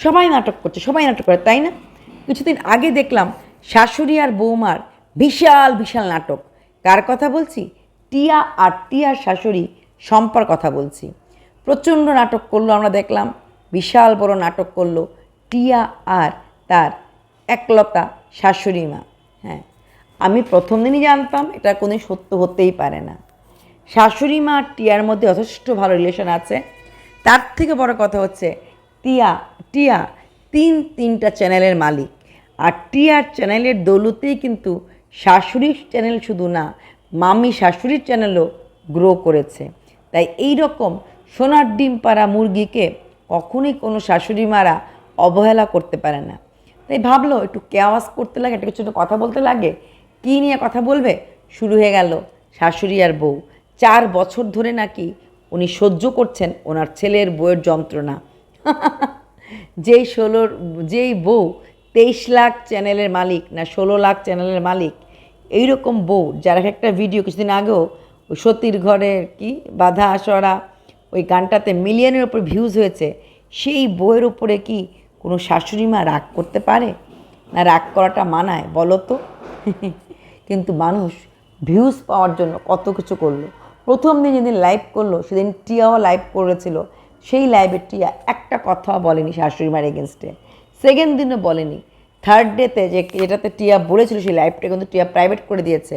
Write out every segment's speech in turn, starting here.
সবাই নাটক করছে, সবাই নাটক করে, তাই না? কিছুদিন আগে দেখলাম শাশুড়ি আর বৌমার বিশাল বিশাল নাটক। কার কথা বলছি? টিয়া আর টিয়ার শাশুড়ি সম্পার কথা বলছি। প্রচণ্ড নাটক করল আমরা দেখলাম, বিশাল বড় নাটক করল টিয়া আর তার একলতা শাশুড়ি মা। হ্যাঁ আমি প্রথম দিনই জানতাম এটা কোনো সত্য হতেই পারে না। শাশুড়ি মা আর টিয়ার মধ্যে যথেষ্ট ভালো রিলেশন আছে। তার থেকে বড় কথা হচ্ছে টিয়া টিয়া, তিন তিনটা চ্যানেলের মালিক। আর টিয়ার চ্যানেলের দৌলতেই কিন্তু শাশুড়ির চ্যানেল শুধু না, মামি শাশুড়ির চ্যানেলও গ্রো করেছে। তাই এই রকম সোনার ডিম পাড়া মুরগিকে কখনোই কোনো শাশুড়ি মারা অবহেলা করতে পারে না। তাই ভাবলো, একটু কেওয়াজ করতে লাগে, একটা কিছু কথা বলতে লাগে, কী নিয়ে কথা বলবে? শুরু হয়ে গেল শাশুড়ি আর বউ। চার বছর ধরে নাকি উনি সহ্য করছেন ওনার ছেলের বউয়ের যন্ত্রণা। যেই ষোলোর যেই বউ তেইশ লাখ চ্যানেলের মালিক না ষোলো লাখ চ্যানেলের মালিক, এইরকম বউ যার একটা ভিডিও কিছুদিন আগেও ওই সতীর ঘরের কি বাধা আসরা, ওই গানটাতে মিলিয়নের ওপর ভিউজ হয়েছে, সেই বইয়ের উপরে কি কোনো শাশুড়ি মা রাগ করতে পারে? না রাগ করাটা মানায় বলো তো? কিন্তু মানুষ ভিউজ পাওয়ার জন্য কত কিছু করল। প্রথম দিন যেদিন লাইভ করল, সেদিন টিয়াও লাইভ করেছিল। সেই লাইভে টিয়া একটা কথা বলেনি শাশুড়ি মার এগেনস্টে সেকেন্ড দিনও বলেনি। থার্ড ডেতে যে এটাতে টিয়া বলেছিল সেই লাইভটা কিন্তু টিয়া প্রাইভেট করে দিয়েছে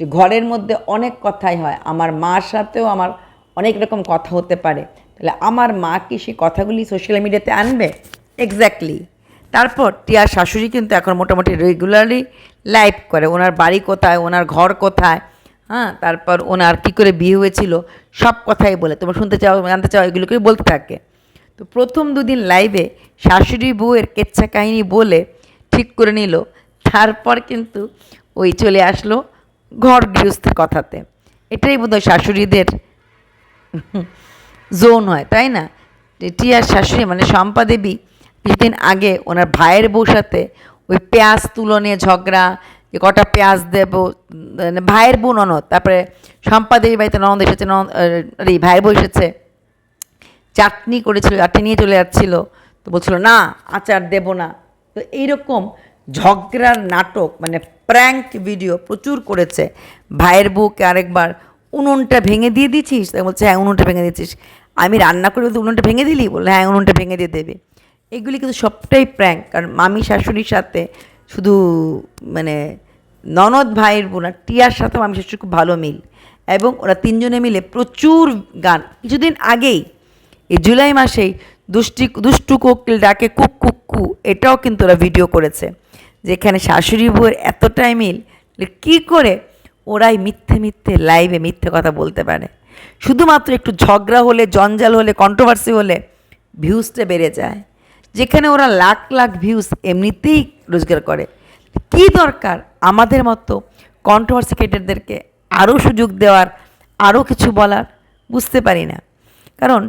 যে ঘরের মধ্যে অনেক কথাই হয়। আমার মার সাথেও আমার অনেক রকম কথা হতে পারে। তাহলে আমার মা কি সেই কথাগুলি সোশ্যাল মিডিয়াতে আনবে? এক্স্যাক্টলি তারপর টিয়ার শাশুড়ি কিন্তু এখন মোটামুটি রেগুলারলি লাইভ করে। ওনার বাড়ি কোথায়? ওনার ঘর কোথায়? হ্যাঁ তারপর ওনার কী করে বিয়ে হয়েছিল, সব কথাই বলে। তোমরা শুনতে চাও, জানতে চাও এগুলোকে বলতে থাকে। তো প্রথম দুদিন লাইভে শাশুড়ি বউয়ের কেচ্ছা কাহিনী বলে ঠিক করে নিল। তারপর কিন্তু ওই চলে আসলো ঘর গৃহস্থের কথাতে। এটাই বোধহয় শাশুড়িদের জোন হয়, তাই না? টিয়ার শাশুড়ি মানে শম্পা দেবী, কিছুদিন আগে ওনার ভাইয়ের বউ সাথে ওই পেঁয়াজ তুলো নিয়ে ঝগড়া, যে কটা পেঁয়াজ দেবো ভাইয়ের বোন ননদ, তারপরে শম্পা দেবী বাড়িতে ননদ এসেছে, ননদ ভাইয়ের বউ এসেছে। চাটনি করেছিল, চাটনি নিয়ে চলে যাচ্ছিল। তো বলছিল, না, আচার দেব না। তো এইরকম ঝগড়ার নাটক মানে প্র্যাঙ্ক ভিডিও প্রচুর করেছে। ভাইয়ের বউকে আরেকবার উনুনটা ভেঙে দিয়ে দিচ্ছিস তাই বলছে হ্যাঁ উনুনটা ভেঙে দিচ্ছিস আমি রান্না করে বলতে উনুনটা ভেঙে দিলি? বললে হ্যাঁ উনুনটা ভেঙে দিয়ে দেবে। এগুলি কিন্তু সবটাই প্র্যাঙ্ক, কারণ মামি, শাশুড়ির সাথে শুধু মানে ননদ ভাইয়ের বোন আর টিয়ার সাথে মামি শাশুড়ির খুব ভালো মিল। এবং ওরা তিনজনে মিলে প্রচুর গান। কিছুদিন আগেই, এই জুলাই মাসেই দুষ্টি, দুষ্টু কোকিল ডাকে কুক কুক, কু, এটাও কিন্তু ওরা ভিডিও করেছে। যেখানে শাশুড়ি বউয়ের এতটাই মিল কী করে ওরাই মিথ্যে মিথ্যে লাইভে মিথ্যে কথা বলতে পারে। শুধুমাত্র একটু ঝগড়া হলে, জঞ্জাল হলে কন্ট্রোভার্সি হলে ভিউজটা বেড়ে যায়। যেখানে ওরা লাখ লাখ ভিউজ এমনিতেই রোজগার করে। কি দরকার আমাদের মতো কন্ট্রোভার্সি ক্রিয়েটারদেরকে আরও সুযোগ দেওয়ার আরও কিছু বলার? বুঝতে পারি না। কারণ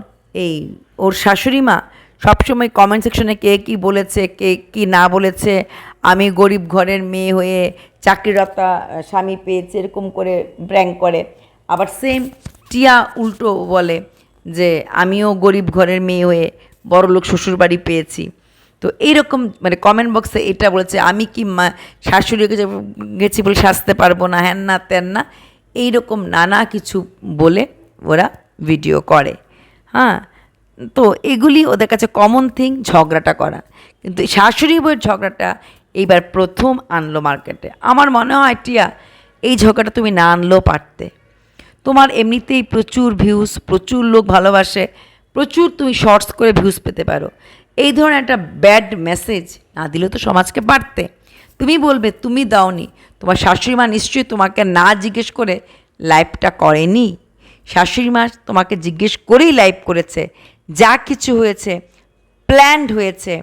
এই ওর শাশুড়ি মা সবসময় কমেন্ট সেকশনে কে কী বলেছে, কে কী না বলেছে, আমি গরিব ঘরের মেয়ে হয়ে চাকরিরতা স্বামী পেয়েছে, এরকম করে ব্র্যাঙ্ক করে। আবার সেম টিয়া উল্টো বলে যে, আমিও গরিব ঘরের মেয়ে হয়ে বড়লোক শ্বশুরবাড়ি পেয়েছি। তো এইরকম মানে কমেন্ট বক্সে এটা বলেছে, আমি কি মা শাশুড়িকে গেছি বলে সাজতে পারব না? হ্যান না তেন না। এইরকম নানা কিছু বলে ওরা ভিডিও করে। হ্যাঁ? তো এগুলি ওদের কাছে কমন থিং ঝগড়াটা করা। কিন্তু শাশুড়ি বইয়ের ঝগড়াটা এইবার প্রথম আনলো মার্কেটে আমার মনে হয়, টিয়া, এই ঝগড়াটা তুমি না আনলেও পারতে। তোমার এমনিতেই প্রচুর ভিউজ প্রচুর লোক ভালোবাসে, প্রচুর তুমি শর্টস করে ভিউজ পেতে পারো। এই ধরনের একটা ব্যাড মেসেজ না দিলেও তো সমাজকে পারতে তুমি বলবে, তুমি দাওনি। তোমার শাশুড়ি মা নিশ্চয়ই তোমাকে না জিজ্ঞেস করে লাইফটা করেনি। শাশুড়ি মা তোমাকে জিজ্ঞেস করেই লাইভ করেছে। যা কিছু হয়েছে প্ল্যান্ড হয়েছে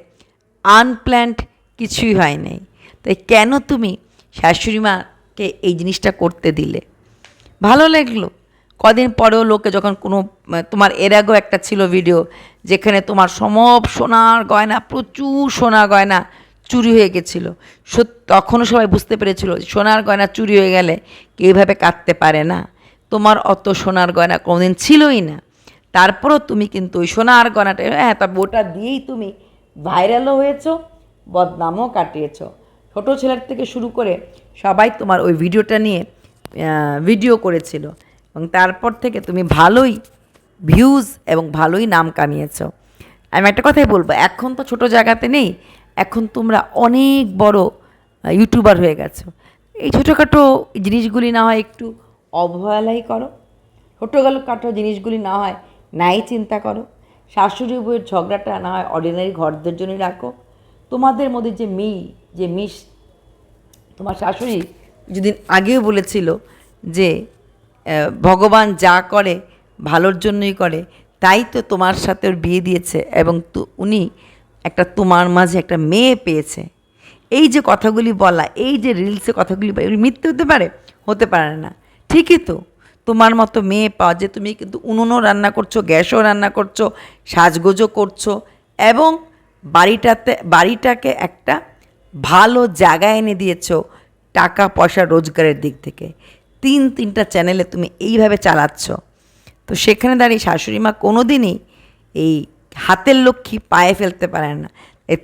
আনপ্ল্যান্ড কিছুই হয় নাই তাই কেন তুমি শাশুড়ি মাকে এই জিনিসটা করতে দিলে? ভালো লাগল। কদিন পরেও লোকে যখন কোনো, তোমার এর আগেও একটা ছিল ভিডিও যেখানে তোমার সমব সোনার গয়না, প্রচুর সোনা গয়না চুরি হয়ে গেছিল। তখনও সবাই বুঝতে পেরেছিল সোনার গয়না চুরি হয়ে গেলে কেউ এইভাবে কাটতে পারে না। তোমার অত সোনার গয়না কোনোদিন ছিলই না। তারপরও তুমি কিন্তু ওই সোনার গয়নাটা হ্যাঁ তবে ওটা দিয়েই তুমি ভাইরালও হয়েছো, বদনামও কাটিয়েছো। ছোটো ছেলের থেকে শুরু করে সবাই তোমার ওই ভিডিওটা নিয়ে ভিডিও করেছিল। এবং তারপর থেকে তুমি ভালোই ভিউজ এবং ভালোই নাম কামিয়েছ। আমি একটা কথাই বলব, এখন তো ছোটো জায়গাতে নেই, এখন তোমরা অনেক বড় ইউটিউবার হয়ে গেছো। এই ছোটোখাটো জিনিসগুলি না হয় একটু অবহেলাই করো ছোটো গেল কাটো জিনিসগুলি না হয় নাই চিন্তা করো, শাশুড়ি বইয়ের ঝগড়াটা না হয় অর্ডিনারি ঘরদের জন্যই রাখো। তোমাদের মধ্যে যে মিল যে মিশ তোমার শাশুড়ি যেদিন আগেও বলেছিল যে ভগবান যা করে, ভালোর জন্যই করে, তাই তো তোমার সাথে ওর বিয়ে দিয়েছে এবং উনি একটা তোমার মাঝে একটা মেয়ে পেয়েছে। এই যে কথাগুলি বলা, এই যে রিলসে কথাগুলি বলা, এগুলি মিথ্যে হতে পারে? হতে পারে না। ঠিকই তো। তোমার মতো মেয়ে পাওয়া যে তুমি কিন্তু উনুনও রান্না করছ, গ্যাসও রান্না করছ, সাজগোজও করছ এবং বাড়িটাতে, বাড়িটাকে একটা ভালো জায়গায় এনে দিয়েছ টাকা পয়সা রোজগারের দিক থেকে। তিন, তিনটা চ্যানেলে তুমি এইভাবে চালাচ্ছ। তো সেখানে দাঁড়িয়ে শাশুড়ি মা কোনো দিনই এই হাতের লক্ষ্মী পায়ে ফেলতে পারে না।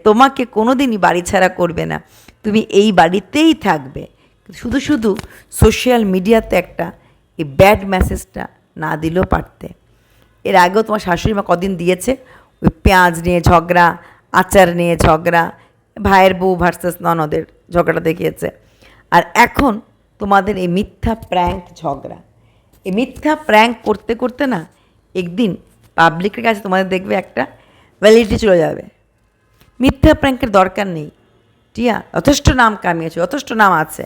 তোমাকে কোনো দিনই বাড়ি ছাড়া করবে না। তুমি এই বাড়িতেই থাকবে। শুধু শুধু সোশ্যাল মিডিয়াতে একটা এই ব্যাড মেসেজটা না দিলেও পারতে। এর আগেও তোমার শাশুড়ি মা কদিন দিয়েছে? ওই পেঁয়াজ নিয়ে ঝগড়া, আচার নিয়ে ঝগড়া, ভাইয়ের বউ ভার্সেস ননদের ঝগড়া দেখিয়েছে। আর এখন তোমাদের এই মিথ্যা প্র্যাঙ্ক ঝগড়া। এই মিথ্যা প্র্যাঙ্ক করতে করতে না, একদিন পাবলিকের কাছে তোমাদের দেখবে একটা ভ্যালিডিটি চলে যাবে। মিথ্যা প্র্যাঙ্কের দরকার নেই। টিয়া, যথেষ্ট নাম কামিয়েছো, যথেষ্ট নাম আছে।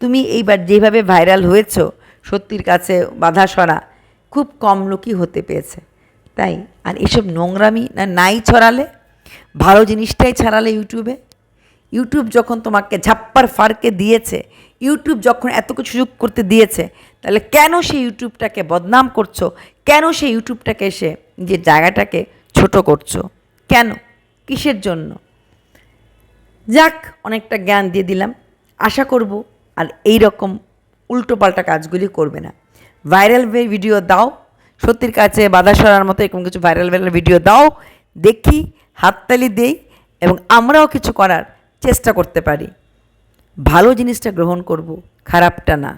তুমি এইবার যেভাবে ভাইরাল হয়েছ, সত্যির কাছে বাধা সরা, খুব কম লোকই হতে পেয়েছে। তাই, আর এসব নোংরামি না নাই ছড়ালে? ভালো জিনিসটাই ছাড়ালে ইউটিউবে? ইউটিউব যখন তোমাকে ঝাপ্পার ফারকে দিয়েছে ইউটিউব যখন এত কিছু সুযোগ করতে দিয়েছে, তাহলে কেন সেই ইউটিউবটাকে বদনাম করছ? কেন সেই ইউটিউবটাকে এসে নিজের জায়গাটাকে ছোট করছ? কেন? কিসের জন্য? যাক, অনেকটা জ্ঞান দিয়ে দিলাম। আশা করব আর এই রকম উল্টোপাল্টা কাজগুলি করবে না। ভাইরাল ভিডিও দাও। সত্যির কাছে বাধা সরার মতো এরকম কিছু ভাইরাল ভাইরাল ভিডিও দাও। দেখি, হাততালি দেই এবং আমরাও কিছু করার চেষ্টা করতে পারি। ভালো জিনিসটা গ্রহণ করব, খারাপটা না।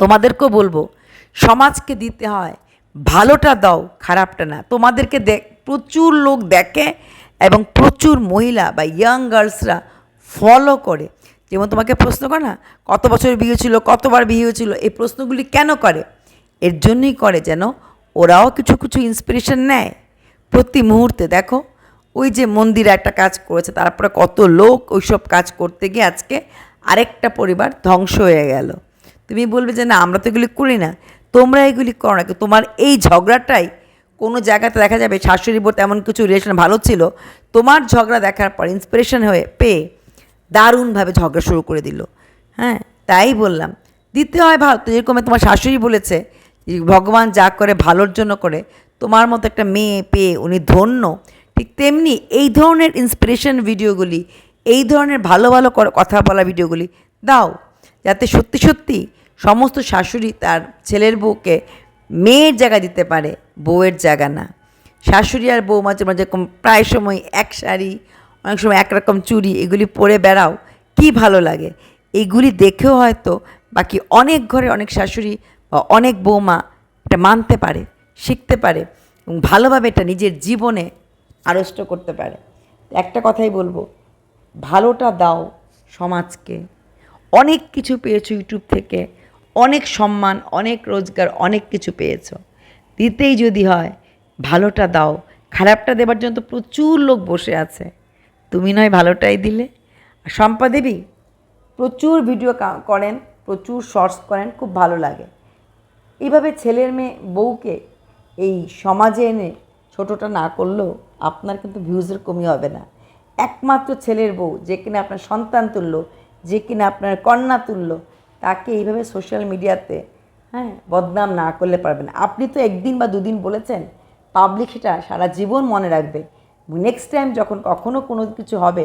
তোমাদেরকেও বলব, সমাজকে দিতে হয়, ভালোটা দাও, খারাপটা না। তোমাদেরকে দেখ প্রচুর লোক দেখে এবং প্রচুর মহিলা বা ইয়াং গার্লসরা ফলো করে। যেমন তোমাকে প্রশ্ন করে না, কত বছর বিয়ে ছিল কতবার বিয়ে হয়েছিল, এই প্রশ্নগুলি কেন করে? এর জন্যই করে যেন ওরাও কিছু কিছু ইন্সপিরেশন নেয়। প্রতি মুহূর্তে দেখো ওই যে মন্দিরে একটা কাজ করেছে, তারপরে কত লোক ওইসব কাজ করতে গিয়ে আজকে আরেকটা পরিবার ধ্বংস হয়ে গেল। তুমি বলবে যে, না, আমরা তো এগুলি করি না। তোমরা এগুলি করো না। তোমার এই ঝগড়াটাই কোনো জায়গাতে দেখা যাবে, শাশুড়ি বোর তেমন কিছু রিলেশন ভালো ছিল, তোমার ঝগড়া দেখার পর ইন্সপিরেশন হয়ে পেয়ে দারুণভাবে ঝগড়া শুরু করে দিল। হ্যাঁ তাই বললাম। দিতে হয় ভালো, তো যেরকম তোমার শাশুড়ি বলেছে, ভগবান যা করে ভালোর জন্য করে, তোমার মতো একটা মেয়ে পেয়ে উনি ধন্য ঠিক তেমনি এই ধরনের ইন্সপিরেশন ভিডিওগুলি এই ধরনের ভালো ভালো কথা বলা ভিডিওগুলি দাও। যাতে সত্যি সত্যি সমস্ত শাশুড়ি তার ছেলের বউকে মেয়ের জায়গা দিতে পারে, বউয়ের জায়গা না। শাশুড়ি আর বউ মাঝে মাঝে প্রায় সময় এক শাড়ি, অনেক সময় একরকম চুড়ি এগুলি পরে বেড়াও, কি ভালো লাগে। এইগুলি দেখেও হয়তো বাকি অনেক ঘরে অনেক শাশুড়ি বা অনেক বৌমা এটা মানতে পারে, শিখতে পারে এবং ভালোভাবে এটা নিজের জীবনে আড়ষ্ট করতে পারে। একটা কথাই বলব, ভালোটা দাও সমাজকে। অনেক কিছু পেয়েছ ইউটিউব থেকে, অনেক সম্মান, অনেক রোজগার, অনেক কিছু পেয়েছ। দিতেই যদি হয়, ভালোটা দাও। খারাপটা দেবার জন্য তো প্রচুর লোক বসে আছে। তুমি নয় ভালোটাই দিলে। আর শম্পা দেবী, প্রচুর ভিডিও করেন, প্রচুর শর্টস করেন, খুব ভালো লাগে। এইভাবে ছেলের মেয়ে বউকে এই সমাজে এনে ছোটোটা না করলেও আপনার কিন্তু ভিউজের কমি হবে না। একমাত্র ছেলের বউ, যে কিনা আপনার সন্তান তুল্য, যে কিনা আপনার কন্যা তুল্য, তাকে এইভাবে সোশ্যাল মিডিয়াতে হ্যাঁ বদনাম না করলে পারবেন আপনি তো একদিন বা দুদিন বলেছেন পাবলিক সেটা সারা জীবন মনে রাখবে। নেক্সট টাইম যখন কখনো কোনো কিছু হবে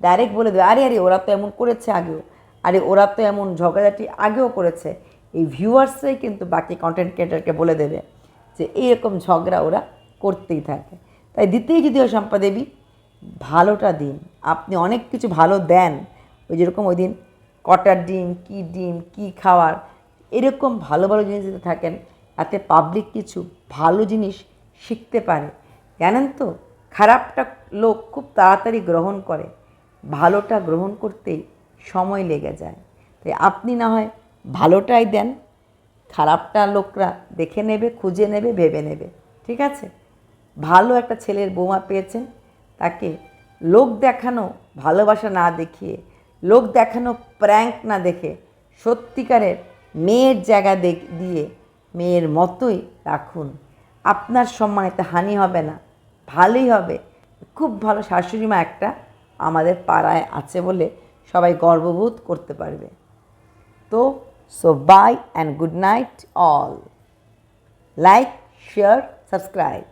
ডাইরেক্ট বলে দেবে, আরে আরে, ওরা তো এমন করেছে আগেও। আরে, ওরা তো এমন ঝগড়াঝাটি আগেও করেছে। এই ভিউয়ার্সরাই কিন্তু বাকি কন্টেন্ট ক্রিয়েটারকে বলে দেবে যে, এইরকম ঝগড়া ওরা করতেই থাকে। তাই দিতেই যদি হয় শম্পা দেবী ভালোটা দিন। আপনি অনেক কিছু ভালো দেন। ওই যেরকম ওই দিন কটার ডিম, কী ডিম, কী খাওয়ার, এরকম ভালো ভালো জিনিস যদি থাকেন, তাতে পাবলিক কিছু ভালো জিনিস শিখতে পারে। জানেন তো, খারাপটা লোক খুব তাড়াতাড়ি গ্রহণ করে। ভালোটা গ্রহণ করতেই সময় লেগে যায়। তাই আপনি না হয় ভালোটাই দেন, খারাপটা লোকরা দেখে নেবে, খুঁজে নেবে, ভেবে নেবে। ঠিক আছে? ভালো একটা ছেলের বোমা পেয়েছেন। তাকে লোক দেখানো, ভালোবাসা না দেখিয়ে, লোক দেখানো প্র্যাঙ্ক না দেখে সত্যিকারের মেয়ের জায়গা দিয়ে মেয়ের মতোই রাখুন। আপনার সম্মানিতে হানি হবে না, ভালোই হবে। খুব ভালো শাশুড়ি মা একটা আমাদের পাড়ায় আছে বলে সবাই গর্ববোধ করতে পারবে। তো so bye and good night all like share subscribe